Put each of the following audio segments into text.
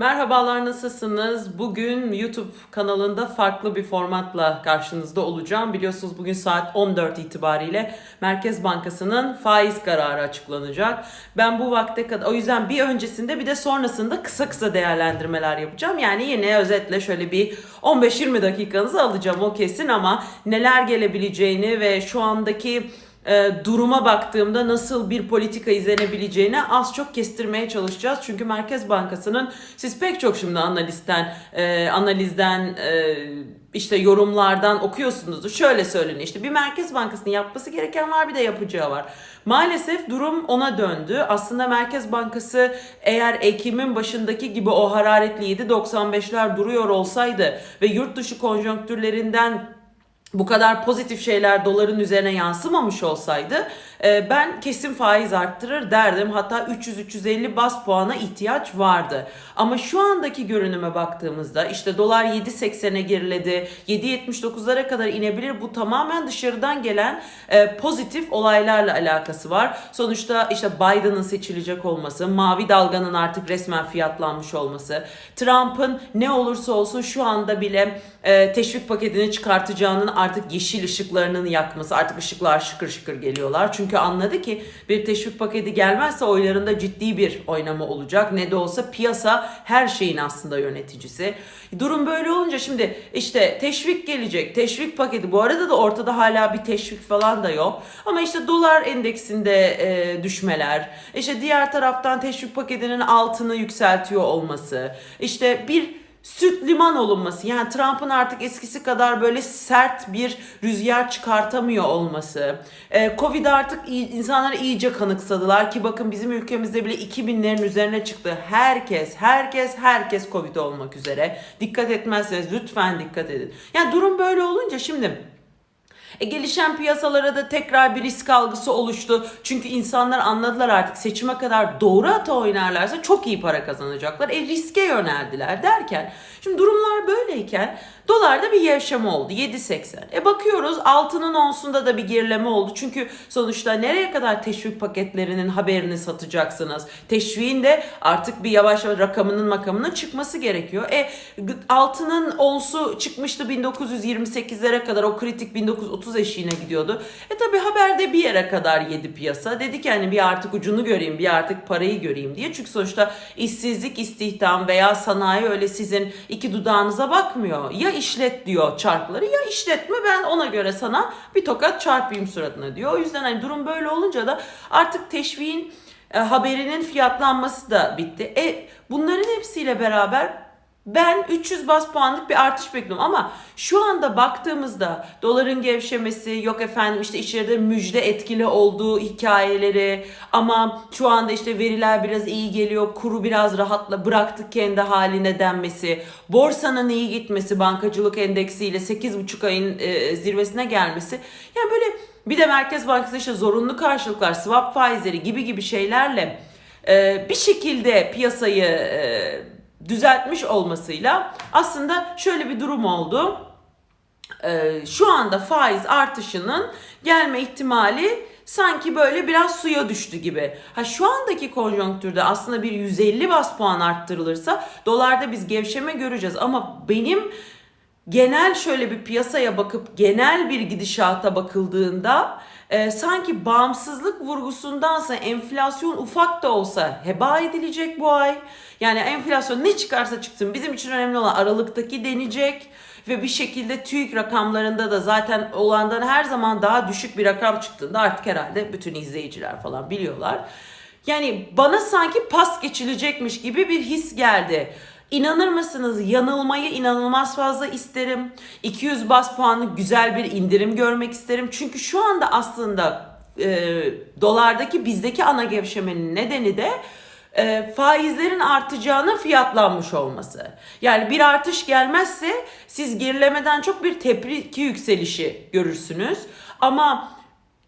Merhabalar nasılsınız? Bugün YouTube kanalında farklı bir formatla karşınızda olacağım. Biliyorsunuz bugün saat 14 itibariyle Merkez Bankası'nın faiz kararı açıklanacak. Ben bu vakte kadar o yüzden bir öncesinde bir de sonrasında kısa kısa değerlendirmeler yapacağım. Yani yine özetle şöyle bir 15-20 dakikanızı alacağım o kesin ama neler gelebileceğini ve şu andaki e, duruma baktığımda nasıl bir politika izlenebileceğini az çok kestirmeye çalışacağız. Çünkü Merkez Bankası'nın siz pek çok şimdi analistten e, analizden e, işte yorumlardan okuyorsunuzdur. Şöyle söyleniyor işte bir Merkez Bankası'nın yapması gereken var bir de yapacağı var. Maalesef durum ona döndü. Aslında Merkez Bankası eğer Ekim'in başındaki gibi o hararetli 7.95'ler duruyor olsaydı ve yurt dışı konjonktürlerinden bu kadar pozitif şeyler doların üzerine yansımamış olsaydı e, ben kesin faiz arttırır derdim. Hatta 300-350 bas puana ihtiyaç vardı. Ama şu andaki görünüme baktığımızda işte dolar 7.80'e geriledi. 7.79'lara kadar inebilir. Bu tamamen dışarıdan gelen e, pozitif olaylarla alakası var. Sonuçta işte Biden'ın seçilecek olması, mavi dalganın artık resmen fiyatlanmış olması, Trump'ın ne olursa olsun şu anda bile e, teşvik paketini çıkartacağının artık yeşil ışıklarının yakması. Artık ışıklar şıkır şıkır geliyorlar. Çünkü anladı ki bir teşvik paketi gelmezse oylarında ciddi bir oynama olacak. Ne de olsa piyasa her şeyin aslında yöneticisi. Durum böyle olunca şimdi işte teşvik gelecek. Teşvik paketi bu arada da ortada hala bir teşvik falan da yok. Ama işte dolar endeksinde e, düşmeler. işte diğer taraftan teşvik paketinin altını yükseltiyor olması. işte bir süt liman olunması yani Trump'ın artık eskisi kadar böyle sert bir rüzgar çıkartamıyor olması. Ee, Covid artık iyi, insanlar iyice kanıksadılar ki bakın bizim ülkemizde bile 2000'lerin üzerine çıktı. Herkes, herkes, herkes Covid olmak üzere. Dikkat etmezseniz lütfen dikkat edin. Yani durum böyle olunca şimdi e, gelişen piyasalara da tekrar bir risk algısı oluştu. Çünkü insanlar anladılar artık seçime kadar doğru ata oynarlarsa çok iyi para kazanacaklar. E riske yöneldiler derken şimdi durumlar böyleyken dolarda bir gevşeme oldu 7.80. E bakıyoruz altının onsunda da bir gerileme oldu. Çünkü sonuçta nereye kadar teşvik paketlerinin haberini satacaksınız? Teşviğin de artık bir yavaş yavaş rakamının makamının çıkması gerekiyor. E altının onsu çıkmıştı 1928'lere kadar o kritik 1930 eşiğine gidiyordu. E tabi haberde bir yere kadar yedi piyasa. Dedi ki hani bir artık ucunu göreyim, bir artık parayı göreyim diye. Çünkü sonuçta işsizlik, istihdam veya sanayi öyle sizin iki dudağınıza bakmıyor. Ya işlet diyor çarkları ya işletme ben ona göre sana bir tokat çarpayım suratına diyor. O yüzden hani durum böyle olunca da artık teşviğin e, haberinin fiyatlanması da bitti. E bunların hepsiyle beraber ben 300 bas puanlık bir artış bekliyorum. Ama şu anda baktığımızda doların gevşemesi yok efendim işte içeride müjde etkili olduğu hikayeleri ama şu anda işte veriler biraz iyi geliyor kuru biraz rahatla bıraktık kendi haline denmesi borsanın iyi gitmesi bankacılık endeksiyle 8,5 ayın e, zirvesine gelmesi yani böyle bir de Merkez Bankası işte zorunlu karşılıklar swap faizleri gibi gibi şeylerle e, bir şekilde piyasayı e, düzeltmiş olmasıyla aslında şöyle bir durum oldu. Ee, şu anda faiz artışının gelme ihtimali sanki böyle biraz suya düştü gibi. Ha şu andaki konjonktürde aslında bir 150 bas puan arttırılırsa dolarda biz gevşeme göreceğiz ama benim genel şöyle bir piyasaya bakıp genel bir gidişata bakıldığında e, sanki bağımsızlık vurgusundansa enflasyon ufak da olsa heba edilecek bu ay. Yani enflasyon ne çıkarsa çıksın bizim için önemli olan aralıktaki denecek ve bir şekilde TÜİK rakamlarında da zaten olandan her zaman daha düşük bir rakam çıktığında artık herhalde bütün izleyiciler falan biliyorlar. Yani bana sanki pas geçilecekmiş gibi bir his geldi. İnanır mısınız yanılmayı inanılmaz fazla isterim. 200 bas puanlık güzel bir indirim görmek isterim. Çünkü şu anda aslında e, dolardaki bizdeki ana gevşemenin nedeni de e, faizlerin artacağının fiyatlanmış olması. Yani bir artış gelmezse siz gerilemeden çok bir tepki yükselişi görürsünüz. Ama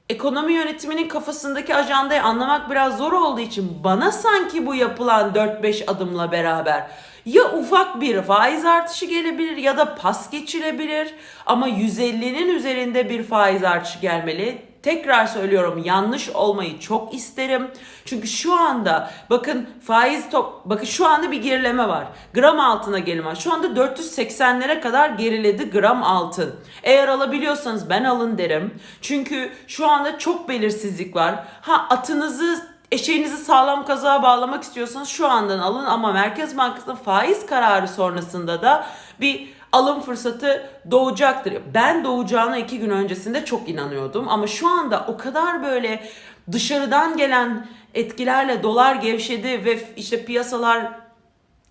ekonomi yönetiminin kafasındaki ajandayı anlamak biraz zor olduğu için bana sanki bu yapılan 4-5 adımla beraber ya ufak bir faiz artışı gelebilir ya da pas geçilebilir ama 150'nin üzerinde bir faiz artışı gelmeli tekrar söylüyorum yanlış olmayı çok isterim. Çünkü şu anda bakın faiz top bakın şu anda bir gerileme var. Gram altına gerileme. Şu anda 480'lere kadar geriledi gram altın. Eğer alabiliyorsanız ben alın derim. Çünkü şu anda çok belirsizlik var. Ha atınızı eşeğinizi sağlam kazığa bağlamak istiyorsanız şu andan alın ama Merkez Bankası'nın faiz kararı sonrasında da bir alım fırsatı doğacaktır. Ben doğacağına iki gün öncesinde çok inanıyordum ama şu anda o kadar böyle dışarıdan gelen etkilerle dolar gevşedi ve işte piyasalar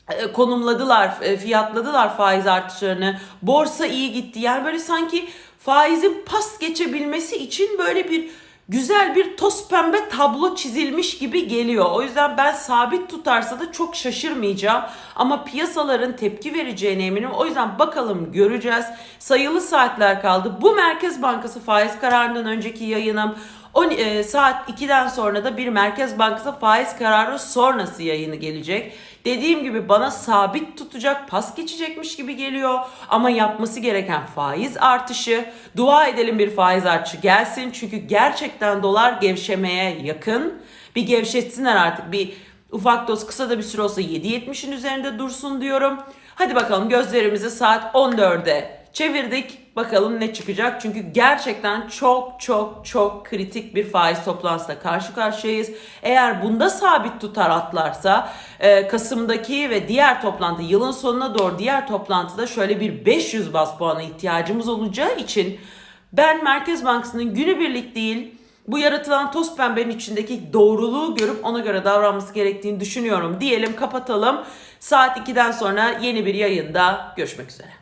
e, konumladılar, e, fiyatladılar faiz artışlarını. Borsa iyi gitti. Yani böyle sanki faizin pas geçebilmesi için böyle bir güzel bir toz pembe tablo çizilmiş gibi geliyor. O yüzden ben sabit tutarsa da çok şaşırmayacağım. Ama piyasaların tepki vereceğine eminim. O yüzden bakalım göreceğiz. Sayılı saatler kaldı. Bu Merkez Bankası faiz kararından önceki yayınım. On, e, saat 2'den sonra da bir Merkez Bankası faiz kararı sonrası yayını gelecek. Dediğim gibi bana sabit tutacak, pas geçecekmiş gibi geliyor. Ama yapması gereken faiz artışı. Dua edelim bir faiz artışı gelsin. Çünkü gerçekten dolar gevşemeye yakın. Bir gevşetsinler artık. Bir ufak doz kısa da bir süre olsa 7.70'in üzerinde dursun diyorum. Hadi bakalım gözlerimizi saat 14'e çevirdik. Bakalım ne çıkacak. Çünkü gerçekten çok çok çok kritik bir faiz toplantısına karşı karşıyayız. Eğer bunda sabit tutar atlarsa e, Kasım'daki ve diğer toplantı yılın sonuna doğru diğer toplantıda şöyle bir 500 bas puana ihtiyacımız olacağı için ben Merkez Bankası'nın günübirlik değil bu yaratılan toz pembenin içindeki doğruluğu görüp ona göre davranması gerektiğini düşünüyorum. Diyelim kapatalım. Saat 2'den sonra yeni bir yayında görüşmek üzere.